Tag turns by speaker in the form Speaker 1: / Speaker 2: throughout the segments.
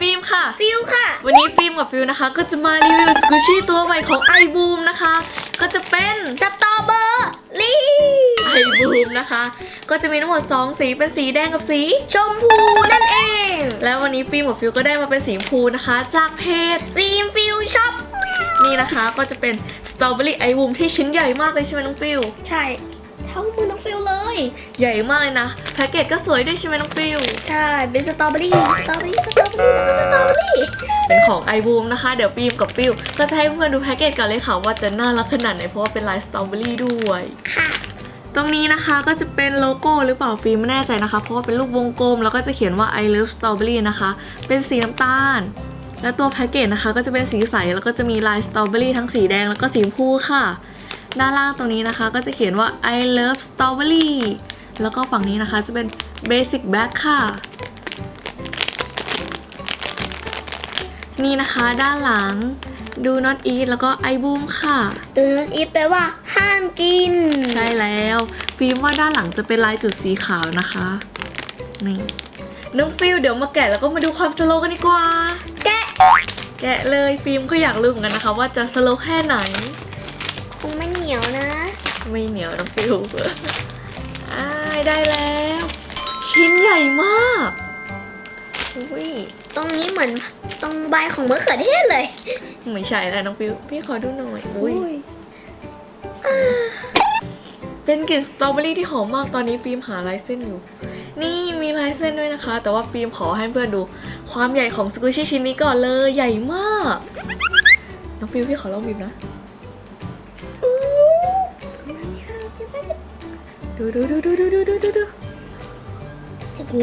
Speaker 1: ฟิล์มค่ะ
Speaker 2: ฟิลค่ะ
Speaker 1: วันนี้ฟิล์มกับฟิลนะคะ ก็จะมารีวิวสกูชี่ตัวใหม่ของไอบูมนะคะ ก็จะเป็น
Speaker 2: สตรอเบอร์รี่
Speaker 1: ไอบูมนะคะ ก็จะมีทั้งหมด2สีเป็นสีแดงกับสี
Speaker 2: ชมพูนั่นเอง
Speaker 1: แล้ววันนี้ฟิล์มกับฟิลก็ได้มาเป็นสีชมพูนะคะ จากเพจ
Speaker 2: ฟิล์มฟิลช็อป
Speaker 1: นี่นะคะก็จะเป็นสตรอเบอรี่ไอบูมที่ชิ้นใหญ่มากเลยใช่ไหมน้องฟิล
Speaker 2: ใช่ เท่ามือน้องฟิลเล ย
Speaker 1: ใหญ่มากเลยนะ แพ็กเกจก็สวยด้วยใช่ไหมน้องฟิล
Speaker 2: ใช่ เป็นสตรอเบอรี่ สตรอเบอรี่ สตรอเบอรี่แล้วก็สตรอเบอรี่
Speaker 1: เป็นของไอบูมนะคะ เดี๋ยวฟิล์มกับฟิลก็จะให้เพื่อนดูแพ็กเกจก่อนเลยค่ะว่าจะน่ารักขนาดไหนเพราะว่าเป็นลายสตรอเบอรี่ด้วย
Speaker 2: ค่ะ
Speaker 1: ตรงนี้นะคะก็จะเป็นโลโก้หรือเปล่าฟิล์มไม่แน่ใจนะคะ เพราะว่าเป็นรูปวงกลมแล้วก็จะเขียนว่า I love strawberry นะคะ เป็นสีน้ำตาลแล้วตัวแพ็กเกจนะคะก็จะเป็นสีใสแล้วก็จะมีลายสตรอเบอรี่ทั้งสีแดงแล้วก็สีชมพูค่ะ ด้านล่างตรงนี้นะคะก็จะเขียนว่า I love strawberry แล้วก็ฝั่งนี้นะคะจะเป็น basic bag ค่ะ นี่นะคะด้านหลัง do not eat แล้วก็ I boom ค่ะ
Speaker 2: ดูนอตอีฟแปลว่า ห้ามกิน
Speaker 1: ใช่แล้วฟิล์มว่าด้านหลังจะเป็นลายจุดสีขาวนะคะ นี่น้องฟิลเดี๋ยวมาแกะแล้วก็มาดูความสโลว์กันดีกว่า
Speaker 2: แกะ
Speaker 1: แกะเลยฟิล์มก็อยากรู้เหมือนกันนะคะ ว่าจะสโลว์แค่ไหน
Speaker 2: คงไม่ เหนียวนะ
Speaker 1: ไม่เหนียวน้องฟิลอ้ายได้แล้ว ชิ้นใหญ่มากอุ้ย
Speaker 2: ตรงนี้เหมือนตรงใบของมะเขือเทศเลย
Speaker 1: ไม่ใช่แล้วน้องฟิลพี่ขอดูหน่อยอุ้ยเป็นกลิ่นสตรอเบอรี่ที่หอมมากตอนนี้ฟิล์มหาลายเส้นอยู่ นี่มีลายเส้นด้วยนะคะ แต่ว่าฟิล์มขอให้เพื่อนดู ความใหญ่ของสกูชี่ชิ้นนี้ก่อนเลยใหญ่มาก น้องฟิลพี่ขอลองบีบนะ ดูดูดูดูดูดูดูดูดูโอ้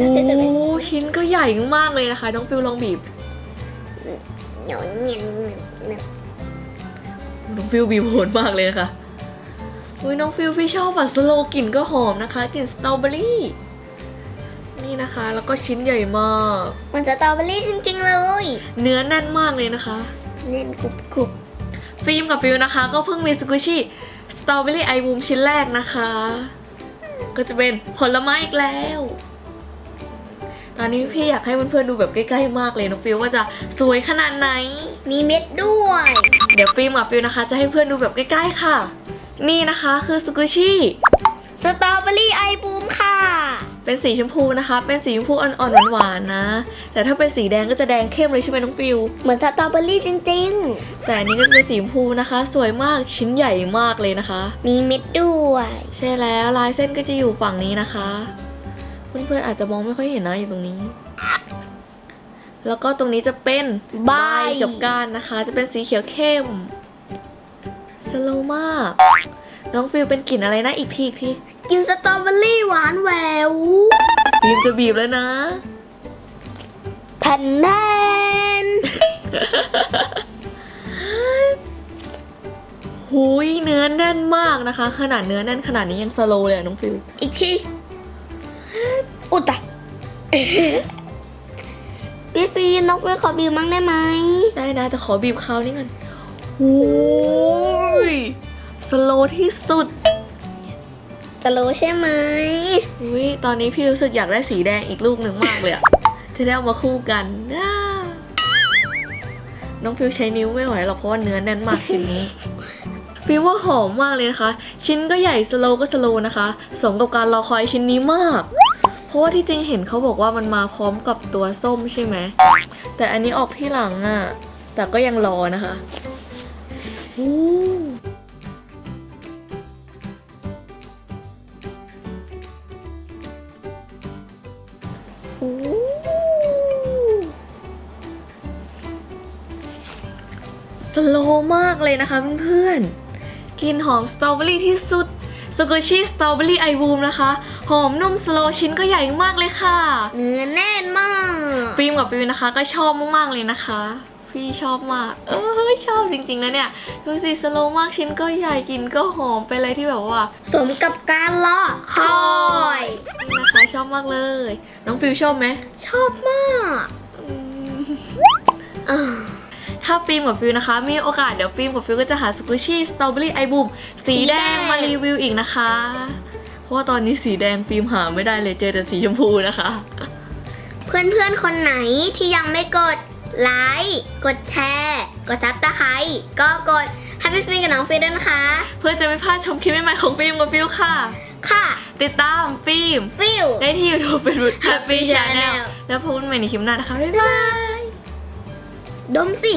Speaker 1: ชิ้นก็ใหญ่มากเลยนะคะ น้องฟิลลองบีบ
Speaker 2: เหนียวเนียนหนึบ
Speaker 1: น้องฟิลบีบโหดมากเลยนะคะอุ้ยน้องฟิลพี่ชอบแบบสโลกลิ่นก็หอมนะคะกลิ่นสตรอเบอรี่นี่นะคะแล้วก็ชิ้นใหญ่มาก
Speaker 2: เหมือนสตรอเบอรี่จริงๆเลย
Speaker 1: เนื้อแน่นมากเลยนะคะ
Speaker 2: เน้นกรุบกรุบ
Speaker 1: ฟิล์มกับฟิลนะคะ ก็เพิ่งมีสกูชี่ สตรอเบอรี่ไอบูมชิ้นแรกนะคะ ก็จะเป็นผลไม้อีกแล้ว ตอนนี้พี่อยากให้เพื่อนๆดูแบบใกล้ๆมากเลยน้องฟิลว่าจะสวยขนาดไหน
Speaker 2: มีเม็ดด้วย
Speaker 1: เดี๋ยวฟิล์มกับฟิลนะคะ จะให้เพื่อนดูแบบใกล้ๆค่ะ นี่นะคะคือสกูชี่
Speaker 2: สตรอเบอรี่ไอบูมค่ะ
Speaker 1: เป็นสีชมพูนะคะ เป็นสีชมพูอ่อนๆหวานๆนะ แต่ถ้าเป็นสีแดงก็จะแดงเข้มเลยใช่ไหมน้องฟิล
Speaker 2: เหมือนสตรอเบอรี่จริง
Speaker 1: แต่อันนี้ก็จะเป็นสีชมพูนะคะ สวยมากชิ้นใหญ่มากเลยนะคะ
Speaker 2: ๆมีเม็ดด้วย
Speaker 1: ใช่แล้วลายเส้นก็จะอยู่ฝั่งนี้นะคะ เพื่อนๆอาจจะมองไม่ค่อยเห็นนะอยู่ตรงนี้ แล้วก็ตรงนี้จะเป็น
Speaker 2: ใบ
Speaker 1: กับก้านนะคะ จะเป็นสีเขียวเข้มสโลว์มาก น้องฟิลเป็นกลิ่นอะไรนะอีกทีอีกที
Speaker 2: กินสตรอเบอรี่หวานแหวว
Speaker 1: ฟิล์มจะบีบแล้วนะ
Speaker 2: แผ่นแน่น
Speaker 1: หุยเนื้อแน่นมากนะคะ ขนาดเนื้อแน่นขนาดนี้ยังสโลว์เลยอะน้องฟิล
Speaker 2: อีกที อุยตะพี่ฟีนนกเวขอบิวมั่งได้ไหม
Speaker 1: ได้นะแต่ขอบีบคราวนี้กันโอ้ย สโลว์ที่สุด
Speaker 2: จะรู้ใช่ไหม
Speaker 1: อุ้ยตอนนี้พี่รู้สึกอยากได้สีแดงอีกลูกหนึ่งมากเลยอะจะได้เอามาคู่กันน่าน้องฟิวใช้นิ้วไม่ไหวหรอกเพราะว่าเนื้อแน่นมากชิ้นนี้ฟิวว่าหอมมากเลยนะคะ ชิ้นก็ใหญ่สโลว์ก็สโลว์นะคะสมกับการรอคอยชิ้นนี้มาก เพราะว่าที่จริงเห็นเขาบอกว่ามันมาพร้อมกับตัวส้มใช่ไหมแต่อันนี้ออกที่หลังอะแต่ก็ยังรอนะคะอู้ สโลว์มากเลยนะคะเพื่อนๆกลินหอมสตรอเบอรี่ที่สุดสกูชี่สตรอเบอรี่ไอบูมนะคะ หอมนุ่มสโลว์ชิ้นก็ใหญ่มากเลยค่ะ
Speaker 2: เนื้อแน่นมาก
Speaker 1: ฟิล์มกับฟิล์มนะคะก็ชอบมากๆเลยนะคะ พี่ชอบมาก เออชอบจริงๆนะเนี่ย ดูสิสโลว์มากชิ้นก็ใหญ่กลินก็หอมเป็นอะไรที่แบบว่า
Speaker 2: สมกับการรอคอย
Speaker 1: นี่นะคะชอบมากเลย น้องฟิลชอบไหม
Speaker 2: ชอบมาก
Speaker 1: อืม
Speaker 2: อ่า
Speaker 1: ถ้าฟิล์มกับฟิลนะคะ มีโอกาสเดี๋ยวฟิล์มกับฟิลก็จะหาสกูชี่สตรอเบอรี่ไอบูมสีแดงมารีวิวอีกนะคะ เพราะว่าตอนนี้สีแดงฟิล์มหาไม่ได้เลยเจอแต่สีชมพูนะคะ
Speaker 2: เพื่อนๆคนไหนที่ยังไม่กด ไลค์กดแชร์ กดซับสไครต์ก็กดให้พี่ฟิล์มกับน้องฟิล์มด้วยนะคะ
Speaker 1: เพื่อจะไม่พลาดชมคลิปใหม่ๆของฟิล์มกับฟิลค่ะ
Speaker 2: ค่ะ
Speaker 1: ติดตามฟิล์ม
Speaker 2: ฟิล
Speaker 1: ได้ที่ YouTube เป็น Happy
Speaker 2: Happy
Speaker 1: Channel
Speaker 2: Channel
Speaker 1: แล้วพบกันใหม่ในคลิปหน้านะคะ บ๊ายบาย
Speaker 2: ดมสิ